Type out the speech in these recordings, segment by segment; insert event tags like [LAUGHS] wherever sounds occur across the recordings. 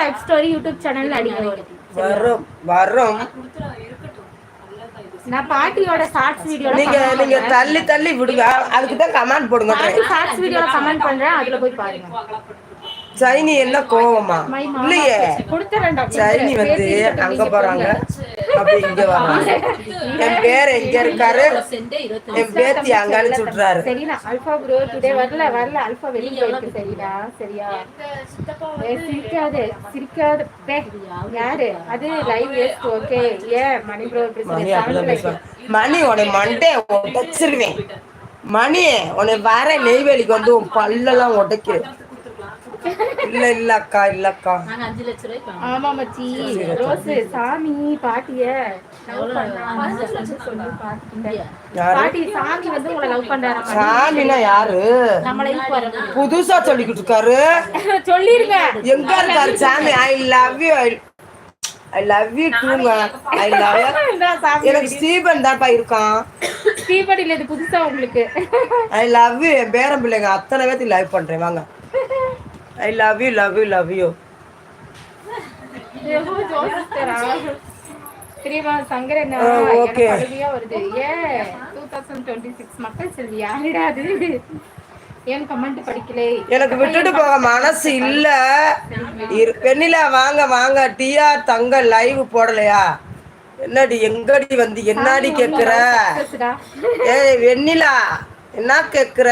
Life story YouTube சேனல்ல அடிக்கிறேன் வரும் வரும் நான் பாட்டியோட ஷார்ட்ஸ் வீடியோல நீங்க நீங்க தள்ளி தள்ளி விடுங்க. அதுக்கு தான் கமெண்ட் போடுங்க. பாட்டி ஷார்ட்ஸ் வீடியோல கமெண்ட் பண்றேன். அதுல போய் பாருங்க. சைனி என்ன கோவமா? இல்லையே. சைனி வந்து அங்க போறாங்க. அப்படி இங்க வர்றாங்க என் பேர் எங்க இருக்காரு? என் பேத்தி அங்க அனுப்பிச்சு விட்டுறாரு சரிடா. அல்பா ப்ரோ டுடே வரல வரல. அல்பா வெளிய போயிருக்கு. சரிடா சரியா. சிரிக்காத சிரிக்காத. பே யாரு? அது லைவ் வேஸ்ட் ஓகே ஏன் மணி ப்ரோ பேசுவாங்க. மணி உன்னை மண்டே உடைச்சிருவேன். மணி உன்னை வர நெய்வேலிக்கு வந்து உன் பல்லெல்லாம் உடைக்கிறேன். இல்ல இல்ல அக்கா இல்ல அக்கா. நாங்க அஞ்சு லட்ச ரூபாய்க்கு. ஆமா மச்சி. ரோஸ் சாமி பாட்டிய. பாட்டி சாமி வந்து உங்களை லவ் பண்றாரு. சாமினா யாரு? புதுசா சொல்லிக்கிட்டு இருக்காரு. [LAUGHS] சொல்லிருங்க. எங்க இருக்காரு சாமி? I love you I love you டூங்க I love எனக்கு ஸ்டீபன் தான்ப்பா இருக்கான். ஸ்ரீபடியில இது புதுசா உங்களுக்கு. ஐ லவ் யூ என் பேரன் பிள்ளைங்க அத்தனை பேர்த்தையும் லவ் பண்றேன். வாங்க. I love you love you love you எனக்கு okay. அழுகையா வருது. ஏ டூ தௌசண்ட் டுவெண்ட்டி சிக்ஸ் மக்கள் செல்வி யாருடா அது? ஏன் கமெண்ட் படிக்கலே? எனக்கு விட்டுட்டு போக மனசு இல்ல. வெண்ணிலா வாங்க வாங்க. டிஆர் தங்க லைவ் போடலையா? என்னடி எங்கடி வந்து என்னடி கேக்குற. ஏய் வெண்ணிலா என்ன கேக்குற?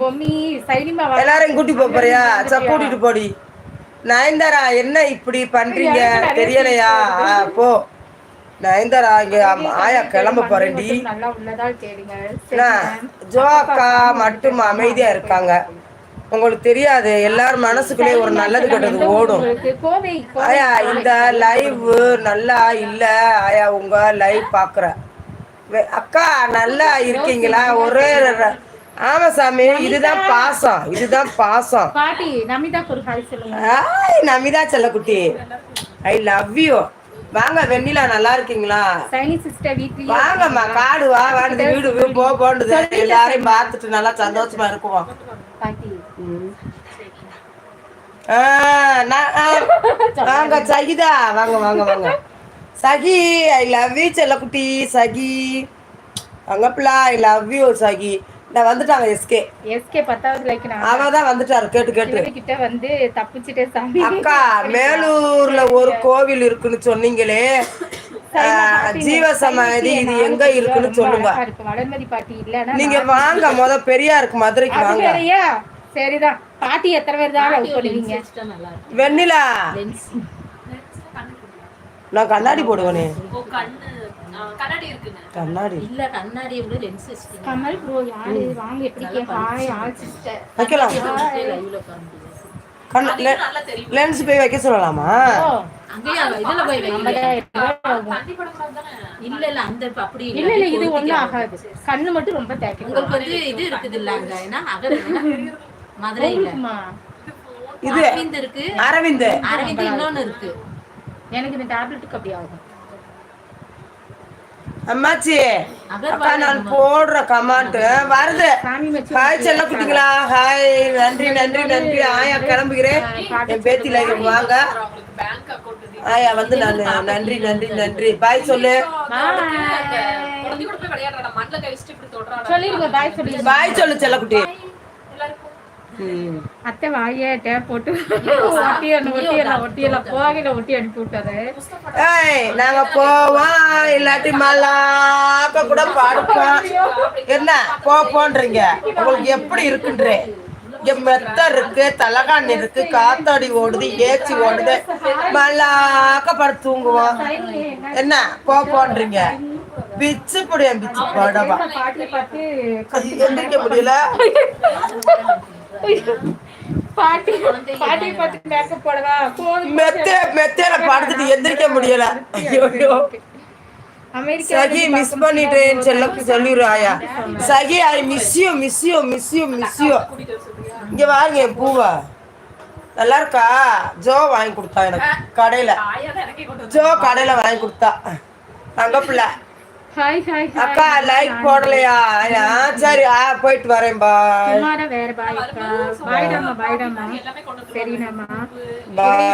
பொம்மி சைனிமா வா- எல்லாரையும் கூட்டி போறியா? ச கூட்டிட்டு போடி. நயன்தாரா என்ன இப்படி பண்றீங்க? தெரியலையா? போ. நயன்தாரா இங்க ஆயா கிளம்ப போறேன்டி. ஜோ அக்கா மட்டும் அமைதியா இருக்காங்க. உங்களுக்கு தெரியாது எல்லாரும் மனசுக்குள்ளே ஒரு நல்லது கெட்டது ஓடும். ஆயா இந்த லைவ் நல்லா இல்ல. ஆயா உங்க லைவ் பாக்குற. அக்கா நல்லா இருக்கீங்களா? ஒரே ஆமா சாமி இதுதான் பாசம் இதுதான் பாசம். பாட்டி நமிதாக்கு ஒரு ஹாய் சொல்லுங்க. நமிதா செல்லக்குட்டி. ஐ லவ் யூ வாங்க வெண்ணிலா நல்லா இருக்கீங்களா? சைனி சிஸ்டர் வீட்லயே வாங்கம்மா காடு வா வாடுது வீடு வீடு போ போண்டுது எல்லாரையும் பார்த்துட்டு நல்லா சந்தோஷமா இருக்குவோம். பாட்டி. வாங்க சகிதா. வாங்க வாங்க வாங்க. சகி ஐ லவ் யூ செல்லக்குட்டி. சகி. வாங்க பிள்ளை ஐ லவ் யூ சகி. நான் வந்துட்டாங்க எஸ்கே எஸ்கே பத்தாவது லைக் நான் அவ தான் வந்துட்டாரு கேட்டு கேட்டு. கிட்ட வந்து தப்பிச்சிட்டே சாமி. அக்கா மேலூர்ல [LAUGHS] ஒரு கோவில் இருக்குன்னு சொன்னீங்களே. ஜீவ சமாதி இது எங்க இருக்குன்னு சொல்லுங்க. வளர்மதி பாட்டி இல்லன்னா நீங்க வாங்க முத பெரியாருக்கு மதுரைக்கு வாங்க. சரிதான். பாட்டி எத்தனை பேர் தான் லவ் பண்ணுவீங்க. வெண்ணிலா. நான் கண்ணாடி போடுவேனே. கண்ணாடி கண்ணாடி. இல்ல விட வச்சுட்டீங்க. கமல் ப்ரோ யாரு? வாங்க எப்படி ஹாய் ஆல் சிஸ்டர். வைக்கலாம். லென்ஸ் போய் வைக்க சொல்லலாமா? இதுல போய் இல்ல இல்ல அந்த அப்படி இல்ல. இது ஒண்ணும் ஆகாது. கண்ணு மட்டும் ரொம்ப தேய்க்கும். உங்களுக்கு வந்து இது இருக்குது இல்ல அங்க? மதுரையில. இது அரவிந்த் இருக்கு. அரவிந்த். அரவிந்த் இன்னொன்னு இருக்கு. எனக்கு இந்த டேப்லெட்டுக்கு அப்படி ஆகும். அம்மாச்சி அக்கா நான் போடுற கமாண்ட் வருது. ஹாய் செல்ல குட்டிங்களா ஹாய் நன்றி நன்றி நன்றி. ஆயா கிளம்புகிறேன். என் பேத்தி லைவ் வாங்க. ஆயா வந்து நான் நன்றி நன்றி நன்றி. பாய் சொல்லு. போய் விளையாடுறாடா மண்ணில் அத்தை வாய டேப் போட்டு ஒட்டி என்ன ஒட்டி என்ன ஒட்டி எல்லாம் போகையில ஒட்டி அனுப்பி விட்டாரு ஏய் நாங்க போவோம் இல்லாட்டி மல்லாக்க கூட பாடுப்போம் என்ன போ போன்றீங்க உங்களுக்கு எப்படி இருக்குன்றே. இங்க மெத்த இருக்கு தலகாணி இருக்கு காத்தாடி ஓடுது ஏச்சி ஓடுது. மல்லாக்க படுத்து தூங்குவோம். என்ன போ போன்றீங்க பிச்சு புடியன் பிச்சு போடவா. எந்திரிக்க முடியல? பாட்டி பாட்டியை பார்த்து மேக்கப் போடவா? மெத்த மெத்தையில படுத்துட்டு எந்திரிக்க முடியல. ஐயோ சகி மிஸ் பண்ணிட்டேன் செல்ல சொல்லிடுறாயா சகி I miss you miss you miss you miss you இங்க வாங்க என் பூவை. நல்லா இருக்கா? ஜோ வாங்கி கொடுத்தா எனக்கு கடையில. ஜோ கடையில வாங்கி கொடுத்தா. தங்க பிள்ளை அக்கா லைக் போடலையா? சரி போயிட்டு வரேன் பாய். வேற பாய் அக்கா. பாய்டாமா பாய்டாமா எல்லாமே கொண்டு சரிடாமா பாய்.